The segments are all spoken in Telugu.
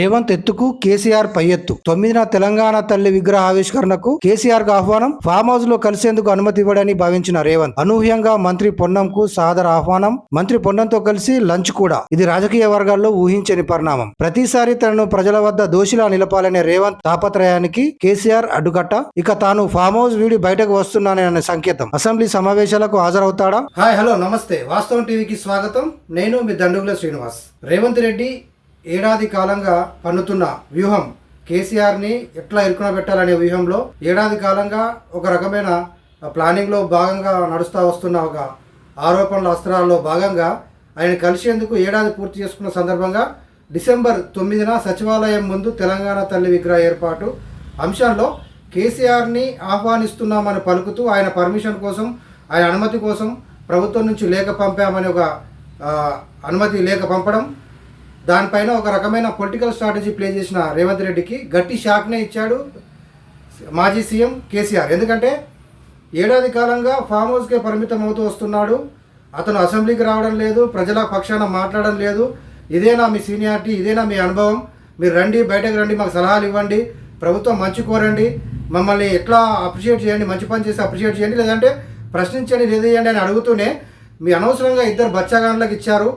రేవంత్ ఎత్తుకు కేసీఆర్ పై ఎత్తు తొమ్మిదిన తెలంగాణ తల్లి విగ్రహ ఆవిష్కరణకు కేసీఆర్కు ఆహ్వానం ఫామ్ హౌస్లో కలిసేందుకు అనుమతి ఇవ్వడని భావించిన రేవంత్. అనూహ్యంగా మంత్రి పొన్నంకు సాదర ఆహ్వానం మంత్రి పొన్నంతో కలిసి లంచ్ కూడా. ఇది రాజకీయ వర్గాల్లో ఊహించని పరిణామం. ప్రతిసారి తనను ప్రజల వద్ద దోషిలా నిలపాలనే రేవంత్ తాపత్రయానికి కేసీఆర్ అడ్డుకట్ట. ఇక తాను ఫామ్ హౌస్ వీడి బయటకు వస్తున్నాననే సంకేతం. అసెంబ్లీ సమావేశాలకు హాజరవుతాడా? హాయ్ హలో నమస్తే. వాస్తవం టీవీకి స్వాగతం. నేను మీ దండుగుల శ్రీనివాస్. రేవంత్ రెడ్డి ఏడాది కాలంగా పన్నుతున్న వ్యూహం కేసీఆర్ని ఎట్లా ఇరుకున పెట్టాలనే వ్యూహంలో ఏడాది కాలంగా ఒక రకమైన ప్లానింగ్లో భాగంగా నడుస్తూ వస్తున్న ఒక ఆరోపణల అస్త్రాల్లో భాగంగా ఆయన కలిసేందుకు ఏడాది పూర్తి చేసుకున్న సందర్భంగా డిసెంబర్ తొమ్మిదిన సచివాలయం ముందు తెలంగాణ తల్లి విగ్రహ ఏర్పాటు. అంశంలో కేసీఆర్ని ఆహ్వానిస్తున్నామని పలుకుతూ ఆయన పర్మిషన్ కోసం ఆయన అనుమతి కోసం ప్రభుత్వం నుంచి లేఖ పంపామని ఒక అనుమతి లేఖ పంపడం దానిపైన ఒక రకమైన పొలిటికల్ స్ట్రాటజీ ప్లే చేసిన రేవంత్ రెడ్డికి గట్టి షాక్నే ఇచ్చాడు మాజీ సీఎం కేసీఆర్. ఎందుకంటే ఏడాది కాలంగా ఫామ్ హౌస్కే పరిమితం అవుతూ వస్తున్నాడు. అతను అసెంబ్లీకి రావడం లేదు ప్రజల పక్షాన మాట్లాడడం లేదు. ఇదేనా మీ సీనియారిటీ ఇదేనా మీ అనుభవం. మీరు రండి బయటకు రండి మాకు సలహాలు ఇవ్వండి. ప్రభుత్వం మంచి కోరండి. మమ్మల్ని ఎట్లా అప్రిషియేట్ చేయండి మంచి పని చేసి అప్రిషియేట్ చేయండి లేదంటే ప్రశ్నించండి చేయండి అని అడుగుతూనే మీ అనవసరంగా ఇద్దరు బచ్చాగాన్లకు ఇచ్చారు.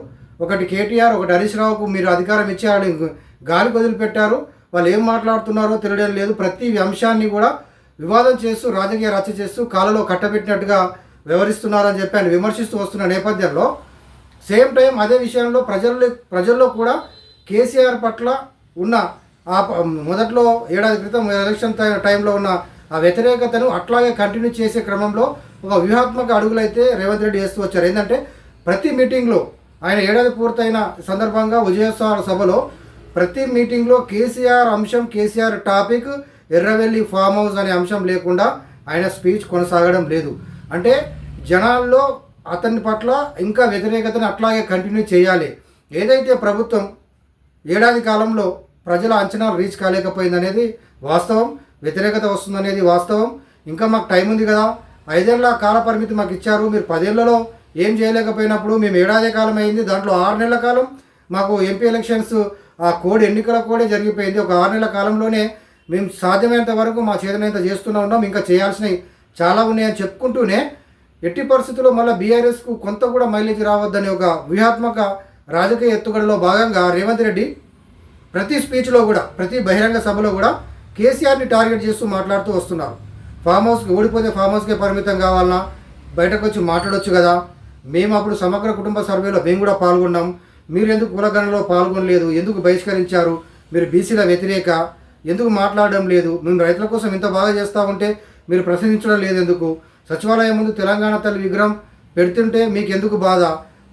ఒకటి కేటీఆర్ ఒకటి హరీష్ రావుకు మీరు అధికారం ఇచ్చి వాళ్ళు గాలి వదిలిపెట్టారు వాళ్ళు ఏం మాట్లాడుతున్నారో తెలియడం లేదు. ప్రతి అంశాన్ని కూడా వివాదం చేస్తూ రాజకీయ రచ్చ చేస్తూ కాలలో కట్టబెట్టినట్టుగా వ్యవహరిస్తున్నారని చెప్పి ఆయన విమర్శిస్తూ వస్తున్న నేపథ్యంలో సేమ్ టైం అదే విషయంలో ప్రజల్లో ప్రజల్లో కూడా కేసీఆర్ పట్ల ఉన్న ఆ మొదట్లో ఏడాది క్రితం ఎలక్షన్ టైంలో ఉన్న ఆ వ్యతిరేకతను అట్లాగే కంటిన్యూ చేసే క్రమంలో ఒక వ్యూహాత్మక అడుగులైతే రేవంత్ రెడ్డి వేస్తూ వచ్చారు. ఏంటంటే ప్రతి మీటింగ్లో ఆయన ఏడాది పూర్తయిన సందర్భంగా విజయోత్సవాల సభలో ప్రతి మీటింగ్లో కేసీఆర్ అంశం KCR topic Erravelli farm house అనే అంశం లేకుండా ఆయన స్పీచ్ కొనసాగడం లేదు. అంటే జనాల్లో అతని పట్ల ఇంకా వ్యతిరేకతను అట్లాగే కంటిన్యూ చేయాలి. ఏదైతే ప్రభుత్వం ఏడాది కాలంలో ప్రజల అంచనాలు రీచ్ కాలేకపోయిందనేది వాస్తవం వ్యతిరేకత వస్తుందనేది వాస్తవం. ఇంకా మాకు టైం ఉంది కదా. ఐదేళ్ళ కాల పరిమితి మాకు ఇచ్చారు. మీరు పదేళ్ళలో ఏం చేయలేకపోయినప్పుడు మేము ఏడాది కాలం అయింది దాంట్లో ఆరు నెలల కాలం మాకు ఎంపీ ఎలక్షన్స్ ఆ కోడ్ ఎన్నికల కోడే జరిగిపోయింది. ఒక ఆరు నెలల కాలంలోనే మేము సాధ్యమైనంత వరకు మా చేతనైతే చేస్తూనే ఉన్నాం. ఇంకా చేయాల్సినవి చాలా ఉన్నాయని చెప్పుకుంటూనే ఎట్టి పరిస్థితుల్లో మళ్ళీ బీఆర్ఎస్కు కొంత కూడా మైలేజ్ రావద్దని ఒక వ్యూహాత్మక రాజకీయ ఎత్తుగడలో భాగంగా రేవంత్ రెడ్డి ప్రతి స్పీచ్లో కూడా ప్రతి బహిరంగ సభలో కూడా కేసీఆర్ని టార్గెట్ చేస్తూ మాట్లాడుతూ వస్తున్నారు. ఫామ్ హౌస్కి ఓడిపోతే ఫామ్ హౌస్కే పరిమితం కావాలన్నా బయటకు వచ్చి మాట్లాడొచ్చు కదా. మేము అప్పుడు సమగ్ర కుటుంబ సర్వేలో మేము కూడా పాల్గొన్నాం. మీరు ఎందుకు కులగణలో పాల్గొనలేదు? ఎందుకు బహిష్కరించారు? మీరు బీసీల వ్యతిరేక. ఎందుకు మాట్లాడడం లేదు? మేము రైతుల కోసం ఇంత బాగా చేస్తూ ఉంటే మీరు ప్రశ్నించడం లేదు ఎందుకు సచివాలయం ముందు తెలంగాణ తల్లి విగ్రహం పెడుతుంటే మీకు ఎందుకు బాధ?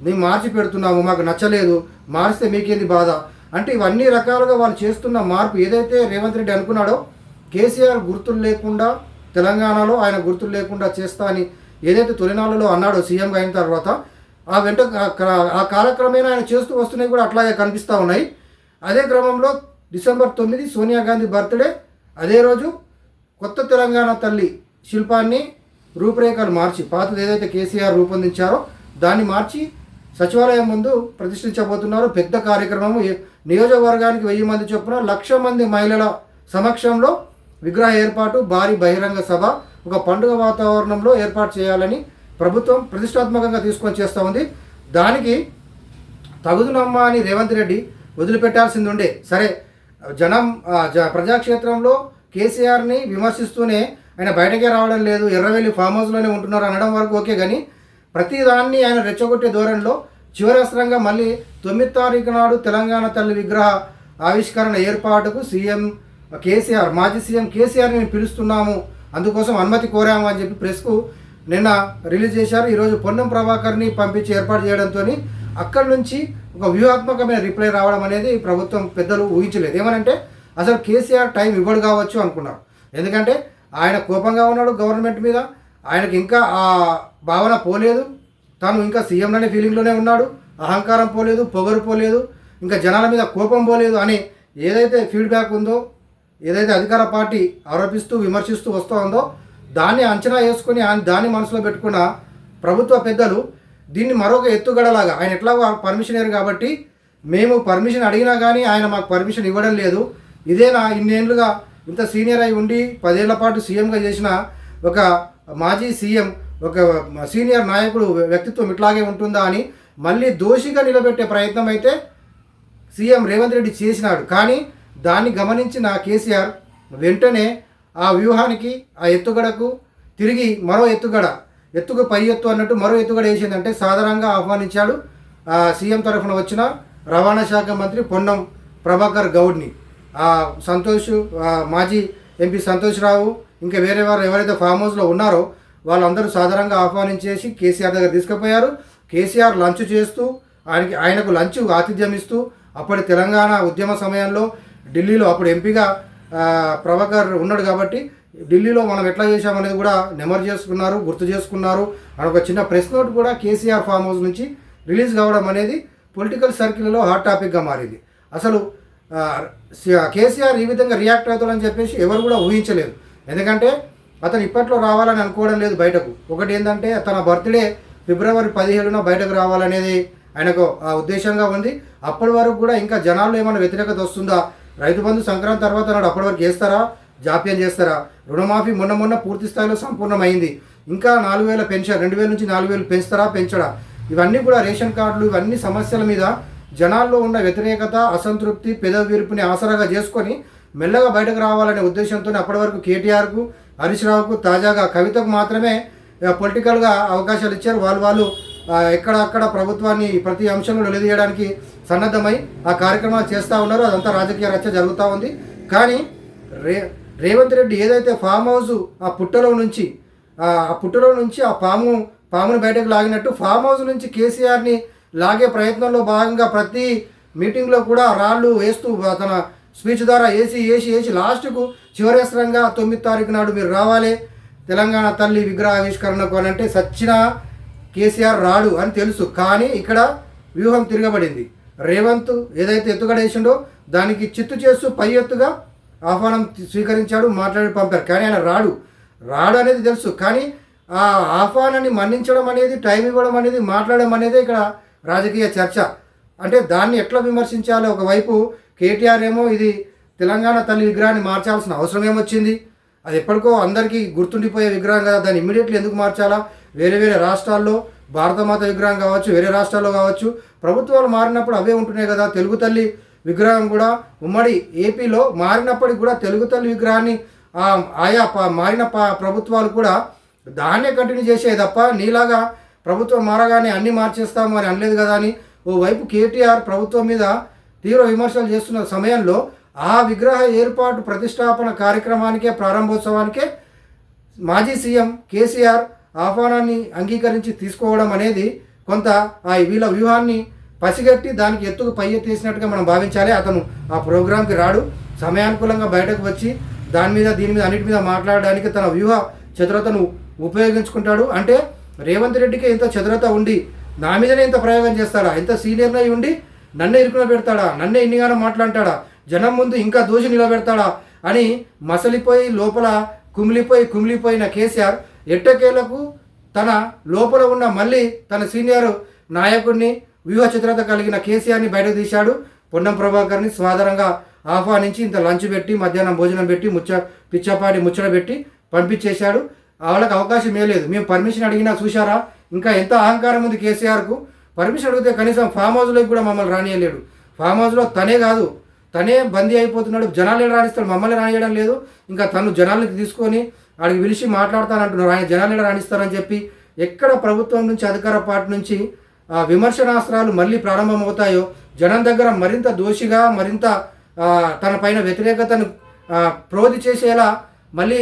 మేము మార్చి పెడుతున్నాము మాకు నచ్చలేదు. మార్చితే మీకేంది బాధ? అంటే ఇవన్నీ రకాలుగా వాళ్ళు చేస్తున్న మార్పు ఏదైతే రేవంత్ రెడ్డి అనుకున్నాడో కేసీఆర్ గుర్తులు లేకుండా తెలంగాణలో ఆయన గుర్తులు లేకుండా చేస్తా అని ఏదైతే తొలినాళ్ళలో అన్నాడో సీఎంగా అయిన తర్వాత ఆ వెంట ఆ- కాలక్రమేణ కాలక్రమేణా ఆయన చేస్తూ వస్తున్నాయి కూడా అట్లాగే కనిపిస్తూ ఉన్నాయి. అదే క్రమంలో డిసెంబర్ తొమ్మిది సోనియా గాంధీ బర్త్డే అదే రోజు కొత్త తెలంగాణ తల్లి శిల్పాన్ని రూపురేఖలు మార్చి పాతది ఏదైతే కేసీఆర్ రూపొందించారో దాన్ని మార్చి సచివాలయం ముందు ప్రతిష్ఠించబోతున్నారు పెద్ద కార్యక్రమం నియోజకవర్గానికి వెయ్యి మంది చొప్పున లక్ష మంది మహిళల సమక్షంలో విగ్రహ ఏర్పాటు భారీ బహిరంగ సభ ఒక పండుగ వాతావరణంలో ఏర్పాటు చేయాలని ప్రభుత్వం ప్రతిష్టాత్మకంగా తీసుకొని చేస్తూ ఉంది. దానికి తగుదునమ్మ అని రేవంత్ రెడ్డి వదిలిపెట్టాల్సింది ఉండే సరే జనం జ- ప్రజాక్షేత్రంలో కేసీఆర్ని విమర్శిస్తూనే ఆయన బయటకే రావడం లేదు. ఎర్రవెల్లి ఫామ్ హౌస్లోనే ఉంటున్నారు అనడం వరకు ఓకే కానీ ప్రతిదాన్ని ఆయన రెచ్చగొట్టే ధోరణిలో చివరస్త్రంగా మళ్ళీ తొమ్మిది తారీఖు నాడు తెలంగాణ తల్లి విగ్రహ ఆవిష్కరణ ఏర్పాటుకు సీఎం కేసీఆర్ మాజీ సీఎం కేసీఆర్ని పిలుస్తున్నాము. అందుకోసం అనుమతి కోరాము అని చెప్పి ప్రెస్కు నిన్న రిలీజ్ చేశారు. ఈరోజు పొన్నం ప్రభాకర్ని పంపించి ఏర్పాటు చేయడంతో అక్కడి నుంచి ఒక వ్యూహాత్మకమైన రిప్లై రావడం అనేది ప్రభుత్వం పెద్దలు ఊహించలేదు. ఏమనంటే అసలు కేసీఆర్ టైం ఇవ్వడు కావచ్చు అనుకున్నారు. ఎందుకంటే ఆయన కోపంగా ఉన్నాడు గవర్నమెంట్ మీద. ఆయనకి ఇంకా ఆ భావన పోలేదు. తాను ఇంకా సీఎం అనే ఫీలింగ్లోనే ఉన్నాడు. అహంకారం పోలేదు పొగరు పోలేదు. ఇంకా జనాల మీద కోపం పోలేదు అని ఏదైతే ఫీడ్బ్యాక్ ఉందో ఏదైతే అధికార పార్టీ ఆరోపిస్తూ విమర్శిస్తూ వస్తోందో దాన్ని అంచనా వేసుకొని ఆయన దాన్ని మనసులో పెట్టుకున్న ప్రభుత్వ పెద్దలు దీన్ని మరొక ఎత్తుగడలాగా ఆయన ఎట్లా పర్మిషన్ ఇయ్యరు కాబట్టి మేము పర్మిషన్ అడిగినా కానీ ఆయన మాకు పర్మిషన్ ఇవ్వడం లేదు. ఇదేనా ఇన్నేళ్ళుగా ఇంత సీనియర్ అయి ఉండి పదేళ్ళ పాటు సీఎంగా చేసిన ఒక మాజీ సీఎం ఒక సీనియర్ నాయకుడు వ్యక్తిత్వం ఇట్లాగే ఉంటుందా అని మళ్ళీ దోషిగా నిలబెట్టే ప్రయత్నం అయితే సీఎం రేవంత్ రెడ్డి చేసినాడు. కానీ దాన్ని గమనించిన కేసీఆర్ వెంటనే ఆ వ్యూహానికి ఆ ఎత్తుగడకు తిరిగి మరో ఎత్తుగడ ఎత్తుకు పై ఎత్తు అన్నట్టు మరో ఎత్తుగడ వేసిందంటే సాధారణంగా ఆహ్వానించాడు సీఎం తరఫున వచ్చిన రవాణా శాఖ మంత్రి పొన్నం ప్రభాకర్ గౌడ్ని. ఆ సంతోష్ మాజీ ఎంపీ సంతోష్ రావు ఇంకా వేరే వారు ఎవరైతే ఫామ్ హౌస్లో ఉన్నారో వాళ్ళందరూ సాధారణంగా ఆహ్వానించేసి కేసీఆర్ దగ్గర తీసుకుపోయారు. కేసీఆర్ లంచ్ చేస్తూ ఆయనకి ఆయనకు లంచ్ ఆతిథ్యం ఇస్తూ అప్పటి తెలంగాణ ఉద్యమ సమయంలో ఢిల్లీలో అప్పుడు ఎంపీగా ప్రభాకర్ ఉన్నాడు కాబట్టి ఢిల్లీలో మనం ఎట్లా చేశామనేది కూడా నెమరు చేసుకున్నారు గుర్తు చేసుకున్నారు. అని ఒక చిన్న ప్రెస్ నోట్ కూడా కేసీఆర్ ఫామ్ హౌస్ నుంచి రిలీజ్ కావడం అనేది పొలిటికల్ సర్కిల్లో హాట్ టాపిక్గా మారింది. అసలు సి- కేసీఆర్ ఈ విధంగా రియాక్ట్ అవుతాడని చెప్పేసి ఎవరు కూడా ఊహించలేదు. ఎందుకంటే అతను ఇప్పట్లో రావాలని అనుకోవడం లేదు బయటకు. ఒకటి ఏంటంటే తన బర్త్డే ఫిబ్రవరి పదిహేడున బయటకు రావాలనేది ఆయనకు ఆ ఉద్దేశంగా ఉంది. అప్పటి వరకు కూడా ఇంకా జనాల్లో ఏమైనా వ్యతిరేకత వస్తుందా? రైతు బంధు సంక్రాంతి తర్వాత నాడు అప్పటి వరకు చేస్తారా? జాప్యం చేస్తారా? రుణమాఫీ మొన్న మొన్న పూర్తి స్థాయిలో సంపూర్ణమైంది. ఇంకా నాలుగు వేల పెన్షన్ రెండు వేల నుంచి నాలుగు వేలు పెంచుతారా పెంచడా? ఇవన్నీ కూడా రేషన్ కార్డులు ఇవన్నీ సమస్యల మీద జనాల్లో ఉన్న వ్యతిరేకత అసంతృప్తి పెదవి విరుపుని ఆసరాగా చేసుకొని మెల్లగా బయటకు రావాలనే ఉద్దేశంతో అప్పటి వరకు కేటీఆర్కు హరీష్ రావుకు తాజాగా కవితకు మాత్రమే పొలిటికల్గా అవకాశాలు ఇచ్చారు. వాళ్ళు వాళ్ళు ఎక్కడ అక్కడ ప్రభుత్వాన్ని ప్రతి అంశంలో నిలదీయడానికి సన్నద్ధమై ఆ కార్యక్రమాలు చేస్తూ ఉన్నారు అదంతా రాజకీయ రచ్చ జరుగుతూ ఉంది. కానీ రే రేవంత్ రెడ్డి ఏదైతే ఫామ్ హౌస్ ఆ పుట్టలో నుంచి ఆ పుట్టలో నుంచి ఆ పాము పామును బయటకు లాగినట్టు ఫామ్ హౌస్ నుంచి కేసీఆర్ని లాగే ప్రయత్నంలో భాగంగా ప్రతి మీటింగ్లో కూడా రాళ్ళు వేస్తూ తన స్పీచ్ ద్వారా వేసి వేసి వేసి లాస్ట్కు చివరేసరంగా తొమ్మిది తారీఖు నాడు మీరు రావాలి. తెలంగాణ తల్లి విగ్రహ ఆవిష్కరణకు అని అంటే సచ్చిన కేసీఆర్ రాడు అని తెలుసు. కానీ ఇక్కడ వ్యూహం తిరగబడింది. రేవంత్ ఏదైతే ఎత్తుగడేసిండో దానికి చిత్తు చేస్తూ పై ఎత్తుగా ఆహ్వానం స్వీకరించాడు మాట్లాడి పంపారు. కానీ ఆయన రాడు. రాడు అనేది తెలుసు. కానీ ఆ ఆహ్వానాన్ని మన్నించడం అనేది టైం ఇవ్వడం అనేది మాట్లాడడం అనేది ఇక్కడ రాజకీయ చర్చ. అంటే దాన్ని ఎట్లా విమర్శించాలి ఒకవైపు కేటీఆర్ ఏమో ఇది తెలంగాణ తల్లి విగ్రహాన్ని మార్చాల్సిన అవసరం ఏమొచ్చింది అది ఎప్పటికో అందరికీ గుర్తుండిపోయే విగ్రహం కదా దాన్ని ఇమ్మీడియట్లీ ఎందుకు మార్చాలా? వేరే వేరే రాష్ట్రాల్లో భారతమాత విగ్రహం కావచ్చు వేరే రాష్ట్రాల్లో కావచ్చు ప్రభుత్వాలు మారినప్పుడు అవే ఉంటున్నాయి కదా. తెలుగు తల్లి విగ్రహం కూడా ఉమ్మడి ఏపీలో మారినప్పటికి కూడా తెలుగు తల్లి విగ్రహాన్ని ఆయా ప- మారిన ప- ప్రభుత్వాలు కూడా దాన్నే కంటిన్యూ చేసే తప్ప నీలాగా ప్రభుత్వం మారగానే అన్నీ మార్చేస్తాము అని అనలేదు కదా అని ఓవైపు కేటీఆర్ ప్రభుత్వం మీద తీవ్ర విమర్శలు చేస్తున్న సమయంలో ఆ విగ్రహ ఏర్పాటు ప్రతిష్టాపన కార్యక్రమానికే ప్రారంభోత్సవానికే మాజీ సీఎం కేసీఆర్ ఆహ్వానాన్ని అంగీకరించి తీసుకోవడం అనేది కొంత ఆ వీళ్ళ వ్యూహాన్ని పసిగట్టి దానికి ఎత్తుకు పై తీసినట్టుగా మనం భావించాలి. అతను ఆ ప్రోగ్రాంకి రాడు. సమయానుకూలంగా బయటకు వచ్చి దాని మీద దీని మీద అన్నిటి మీద మాట్లాడడానికి తన వ్యూహ చతురతను ఉపయోగించుకుంటాడు. అంటే రేవంత్ రెడ్డికి ఇంత చతురత ఉండి నా మీదనే ఇంత ప్రయోగం చేస్తాడా? ఇంత సీనియర్గా అయి ఉండి నన్నే ఇరుకున పెడతాడా? నన్నే ఇన్నిగానో మాట్లాడతాడా? జనం ముందు ఇంకా దోషి నిలబెడతాడా? అని మసలిపోయి లోపల కుమిలిపోయి కుమిలిపోయిన కేసీఆర్ ఎట్టకేలకు తన లోపల ఉన్న మళ్ళీ తన సీనియర్ నాయకుడిని వ్యూహ చిత్రత కలిగిన కేసీఆర్ని బయటకు తీశాడు. పొన్నం ప్రభాకర్ని స్వాదరంగా ఆహ్వానించి ఇంత లంచ్ పెట్టి మధ్యాహ్నం భోజనం పెట్టి ముచ్చ పిచ్చపాటి ముచ్చట పెట్టి పంపించేశాడు. వాళ్ళకి అవకాశం లేదు. మేము పర్మిషన్ అడిగినా చూశారా? ఇంకా ఎంత అహంకారం ఉంది కేసీఆర్కు? పర్మిషన్ అడిగితే కనీసం ఫామ్ హౌస్లోకి కూడా మమ్మల్ని రానియలేడు. ఫామ్ హౌస్లో తనే కాదు. తనే బందీ అయిపోతున్నాడు. జనాలు రాణిస్తాడు మమ్మల్ని రానియడం లేదు. ఇంకా తను జనాలకి తీసుకొని వాడికి పిలిచి మాట్లాడతానంటున్నారు. ఆయన జనాలు రాణిస్తారని చెప్పి ఎక్కడ ప్రభుత్వం నుంచి అధికార పార్టీ నుంచి విమర్శనాస్త్రాలు మళ్ళీ ప్రారంభమవుతాయో జనం దగ్గర మరింత దోషిగా మరింత తన పైన వ్యతిరేకతను ప్రోధి చేసేలా మళ్ళీ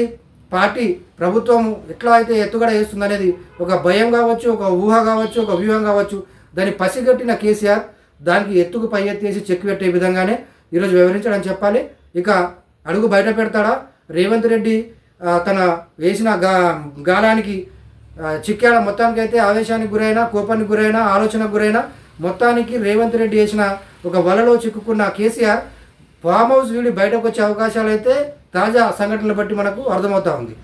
పార్టీ ప్రభుత్వం ఎట్లా అయితే ఎత్తుగడ వేస్తుందనేది ఒక భయం కావచ్చు ఒక ఊహ కావచ్చు ఒక వ్యూహం కావచ్చు దాన్ని పసిగట్టిన కేసీఆర్ దానికి ఎత్తుకు పై ఎత్తేసి చెక్ పెట్టే విధంగానే ఈరోజు వివరించడం చెప్పాలి. ఇక అడుగు బయట పెడతాడా? రేవంత్ రెడ్డి తన వేసిన గా గాలానికి చిక్కాడ మొత్తానికి అయితే ఆవేశానికి గురైనా కోపానికి గురైనా ఆలోచనకు గురైనా మొత్తానికి రేవంత్ రెడ్డి వేసిన ఒక వలలో చిక్కుకున్న కేసీఆర్ ఫామ్ హౌస్ వీడి బయటకు వచ్చే అవకాశాలు అయితే తాజా సంఘటనలు బట్టి మనకు అర్థమవుతా ఉంది.